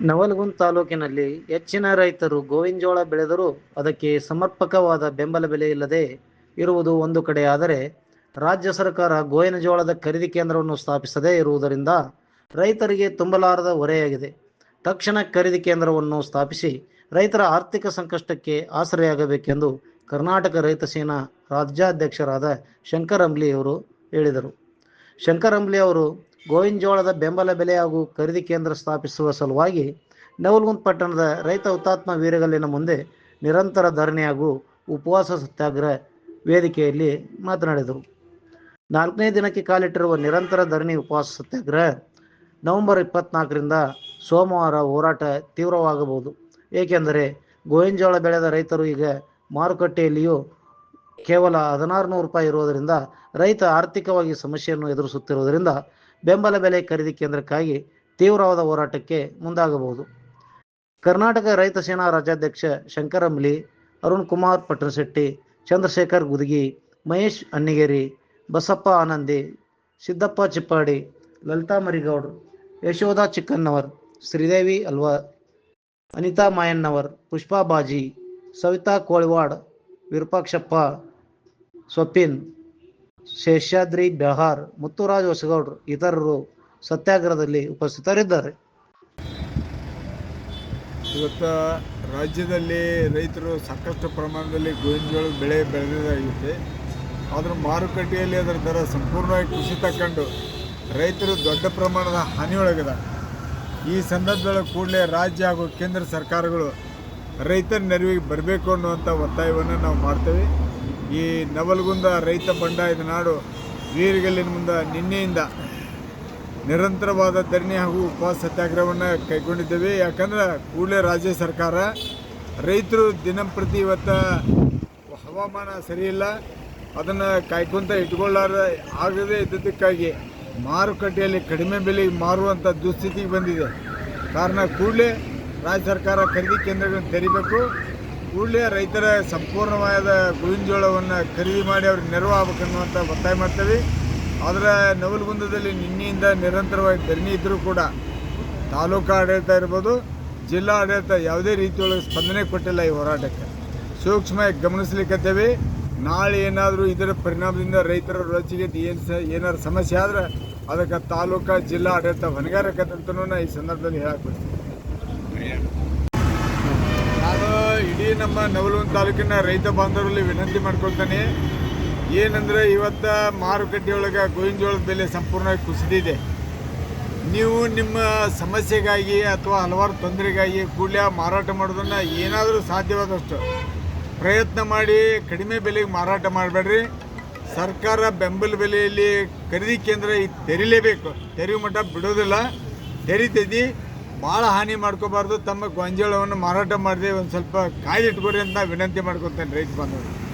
ನವಲಗುಂದ ತಾಲೂಕಿನಲ್ಲಿ ಹೆಚ್ಚಿನ ರೈತರು ಗೋವಿನ ಜೋಳ ಬೆಳೆದರೂ ಅದಕ್ಕೆ ಸಮರ್ಪಕವಾದ ಬೆಂಬಲ ಬೆಲೆ ಇಲ್ಲದೆ ಇರುವುದು ಒಂದು ಕಡೆ. ಆದರೆ ರಾಜ್ಯ ಸರ್ಕಾರ ಗೋವಿನ ಜೋಳದ ಖರೀದಿ ಕೇಂದ್ರವನ್ನು ಸ್ಥಾಪಿಸದೇ ಇರುವುದರಿಂದ ರೈತರಿಗೆ ತುಂಬಲಾರದ ಹೊರೆಯಾಗಿದೆ. ತಕ್ಷಣ ಖರೀದಿ ಕೇಂದ್ರವನ್ನು ಸ್ಥಾಪಿಸಿ ರೈತರ ಆರ್ಥಿಕ ಸಂಕಷ್ಟಕ್ಕೆ ಆಸರೆಯಾಗಬೇಕೆಂದು ಕರ್ನಾಟಕ ರೈತ ಸೇನಾ ರಾಜ್ಯಾಧ್ಯಕ್ಷರಾದ ಶಂಕರ್ ಅಂಬ್ಲಿ ಅವರು ಹೇಳಿದರು. ಶಂಕರ್ ಅಂಬ್ಲಿ ಅವರು ಗೋವಿನಜೋಳದ ಬೆಂಬಲ ಬೆಲೆ ಹಾಗೂ ಖರೀದಿ ಕೇಂದ್ರ ಸ್ಥಾಪಿಸುವ ಸಲುವಾಗಿ ನವಲ್ಗುಂದ್ ಪಟ್ಟಣದ ರೈತ ಹುತಾತ್ಮ ವೀರಗಲ್ಲಿನ ಮುಂದೆ ನಿರಂತರ ಧರಣಿ ಹಾಗೂ ಉಪವಾಸ ಸತ್ಯಾಗ್ರಹ ವೇದಿಕೆಯಲ್ಲಿ ಮಾತನಾಡಿದರು. ನಾಲ್ಕನೇ ದಿನಕ್ಕೆ ಕಾಲಿಟ್ಟಿರುವ ನಿರಂತರ ಧರಣಿ ಉಪವಾಸ ಸತ್ಯಾಗ್ರಹ ನವೆಂಬರ್ ಇಪ್ಪತ್ನಾಲ್ಕರಿಂದ ಸೋಮವಾರ ಹೋರಾಟ ತೀವ್ರವಾಗಬಹುದು. ಏಕೆಂದರೆ ಗೋವಿನಜೋಳ ಬೆಳೆದ ರೈತರು ಈಗ ಮಾರುಕಟ್ಟೆಯಲ್ಲಿಯೂ ಕೇವಲ ಹದಿನಾರು ನೂರು ರೂಪಾಯಿ ಇರುವುದರಿಂದ ರೈತ ಆರ್ಥಿಕವಾಗಿ ಸಮಸ್ಯೆಯನ್ನು ಎದುರಿಸುತ್ತಿರುವುದರಿಂದ ಬೆಂಬಲ ಬೆಲೆ ಖರೀದಿ ಕೇಂದ್ರಕ್ಕಾಗಿ ತೀವ್ರವಾದ ಹೋರಾಟಕ್ಕೆ ಮುಂದಾಗಬಹುದು. ಕರ್ನಾಟಕ ರೈತ ಸೇನಾ ರಾಜ್ಯಾಧ್ಯಕ್ಷ ಶಂಕರ ಅಂಬ್ಲಿ, ಅರುಣ್ ಕುಮಾರ್ ಪಟ್ಟಣಶೆಟ್ಟಿ ಚಂದ್ರಶೇಖರ್ ಗುದಗಿ, ಮಹೇಶ್ ಅನ್ನಿಗೇರಿ, ಬಸಪ್ಪ ಆನಂದಿ, ಸಿದ್ದಪ್ಪ ಚಿಪ್ಪಾಡಿ, ಲಲಿತಾ ಮರಿಗೌಡ್, ಯಶೋಧ ಚಿಕ್ಕನ್ನವರ್ ಶ್ರೀದೇವಿ ಅಲ್ವಾ, ಅನಿತಾ ಮಾಯಣ್ಣವರ್, ಪುಷ್ಪಾ ಬಾಜಿ, ಸವಿತಾ ಕೋಳಿವಾಡ್, ವಿರೂಪಾಕ್ಷಪ್ಪ ಸೊಪ್ಪಿನ್ ಶೇಷಾದ್ರಿ ಬೆಹಾರ್, ಮುತ್ತುರಾಜ್ ಹೊಸಗೌಡ್ರು ಇತರರು ಸತ್ಯಾಗ್ರಹದಲ್ಲಿ ಉಪಸ್ಥಿತರಿದ್ದಾರೆ. ಇವತ್ತು ರಾಜ್ಯದಲ್ಲಿ ರೈತರು ಸಾಕಷ್ಟು ಪ್ರಮಾಣದಲ್ಲಿ ಗೋವಿನ ಬೆಳೆ ಬೆಳೆದಿದ್ದಾಗಿದೆ ಆದರೂ ಮಾರುಕಟ್ಟೆಯಲ್ಲಿ ಅದರ ದರ ಸಂಪೂರ್ಣವಾಗಿ ಕೃಷಿ ತಕ್ಕೊಂಡು ರೈತರು ದೊಡ್ಡ ಪ್ರಮಾಣದ ಹಾನಿಯೊಳಗಿದೆ. ಈ ಸಂದರ್ಭದಲ್ಲಿ ಕೂಡಲೇ ರಾಜ್ಯ ಹಾಗೂ ಕೇಂದ್ರ ಸರ್ಕಾರಗಳು ರೈತರ ನೆರವಿಗೆ ಬರಬೇಕು ಅನ್ನುವಂಥ ಒತ್ತಾಯವನ್ನು ನಾವು ಮಾಡ್ತೇವೆ. ಈ ನವಲಗುಂದ ರೈತ ಬಂಡಾಯದ ನಾಡು ವೀರಗಲ್ಲಿನ ಮುಂದೆ ನಿನ್ನೆಯಿಂದ ನಿರಂತರವಾದ ಧರಣಿ ಹಾಗೂ ಉಪವಾಸ ಸತ್ಯಾಗ್ರಹವನ್ನು ಕೈಗೊಂಡಿದ್ದೇವೆ. ಯಾಕಂದ್ರೆ ಕೂಡಲೇ ರಾಜ್ಯ ಸರ್ಕಾರ ರೈತರು ದಿನಂಪ್ರತಿ ಇವತ್ತು ಹವಾಮಾನ ಸರಿಯಿಲ್ಲ. ಅದನ್ನು ಕಾಯ್ಕೊಂತ ಇಟ್ಕೊಳ್ಳಾರ ಆಗದೆ ಇದ್ದದಕ್ಕಾಗಿ ಮಾರುಕಟ್ಟೆಯಲ್ಲಿ ಕಡಿಮೆ ಬೆಲೆಗೆ ಮಾರುವಂಥ ದುಸ್ಥಿತಿಗೆ ಬಂದಿದೆ. ಕಾರಣ ಕೂಡಲೇ ರಾಜ್ಯ ಸರ್ಕಾರ ಖರೀದಿ ಕೇಂದ್ರಗಳನ್ನು ತೆರಿಬೇಕು. ಕೂಡಲೇ ರೈತರ ಸಂಪೂರ್ಣವಾದ ಗೋವಿನಜೋಳವನ್ನು ಖರೀದಿ ಮಾಡಿ ಅವ್ರಿಗೆ ನೆರವು ಆಗ್ಬೇಕನ್ನುವಂಥ ಒತ್ತಾಯ ಮಾಡ್ತೇವೆ. ಆದರೆ ನವಲಗುಂದದಲ್ಲಿ ನಿನ್ನೆಯಿಂದ ನಿರಂತರವಾಗಿ ಧರಣಿ ಇದ್ದರೂ ಕೂಡ ತಾಲೂಕು ಆಡಳಿತ ಇರ್ಬೋದು, ಜಿಲ್ಲಾ ಆಡಳಿತ ಯಾವುದೇ ರೀತಿಯೊಳಗೆ ಸ್ಪಂದನೆ ಕೊಟ್ಟಿಲ್ಲ ಈ ಹೋರಾಟಕ್ಕೆ. ಸೂಕ್ಷ್ಮವಾಗಿ ಗಮನಿಸ್ಲಿಕ್ಕತ್ತೇವೆ. ನಾಳೆ ಏನಾದರೂ ಇದರ ಪರಿಣಾಮದಿಂದ ರೈತರ ರೋಚಿಗೆ ಏನು ಸ, ಏನಾದ್ರು ಸಮಸ್ಯೆ ಆದ್ರೆ ಅದಕ್ಕೆ ತಾಲೂಕು, ಜಿಲ್ಲಾ ಆಡಳಿತ ಹೊಣೆಗಾರಕತ್ತಂತನೂ ನಾ ಈ ಸಂದರ್ಭದಲ್ಲಿ ಹೇಳಕ್ಕೆ ಬಯಸ್ತೀನಿ. ನಾನು ಇಡೀ ನಮ್ಮ ನವಲಗುಂದ ತಾಲೂಕಿನ ರೈತ ಬಾಂಧವರಲ್ಲಿ ವಿನಂತಿ ಮಾಡ್ಕೊಳ್ತಾನೆ. ಏನಂದರೆ ಇವತ್ತು ಮಾರುಕಟ್ಟೆಯೊಳಗೆ ಗೋವಿನಜೋಳದ ಬೆಲೆ ಸಂಪೂರ್ಣವಾಗಿ ಕುಸಿದಿದೆ. ನೀವು ನಿಮ್ಮ ಸಮಸ್ಯೆಗಾಗಿ ಅಥವಾ ಹಲವಾರು ತೊಂದರೆಗಾಗಿ ಕೂಡಲೇ ಮಾರಾಟ ಮಾಡೋದನ್ನು ಏನಾದರೂ ಸಾಧ್ಯವಾದಷ್ಟು ಪ್ರಯತ್ನ ಮಾಡಿ ಕಡಿಮೆ ಬೆಲೆಗೆ ಮಾರಾಟ ಮಾಡಬೇಡ್ರಿ. ಸರ್ಕಾರ ಬೆಂಬಲ ಬೆಲೆಯಲ್ಲಿ ಖರೀದಿ ಕೇಂದ್ರ ತೆರಿಲೇಬೇಕು. ತೆರೆಯುವ ಮಟ್ಟ ಬಿಡೋದಿಲ್ಲ. ತೆರಿತೈತಿ. ಭಾಳ ಹಾನಿ ಮಾಡ್ಕೋಬಾರ್ದು. ತಮ್ಮ ಗೊಂಜಾಳವನ್ನು ಮಾರಾಟ ಮಾಡದೆ ಒಂದು ಸ್ವಲ್ಪ ಕಾಯ್ದಿಟ್ಕೊರಿ ಅಂತ ವಿನಂತಿ ಮಾಡ್ಕೊತೇನೆ ರೈತ ಬಾಂಧವರು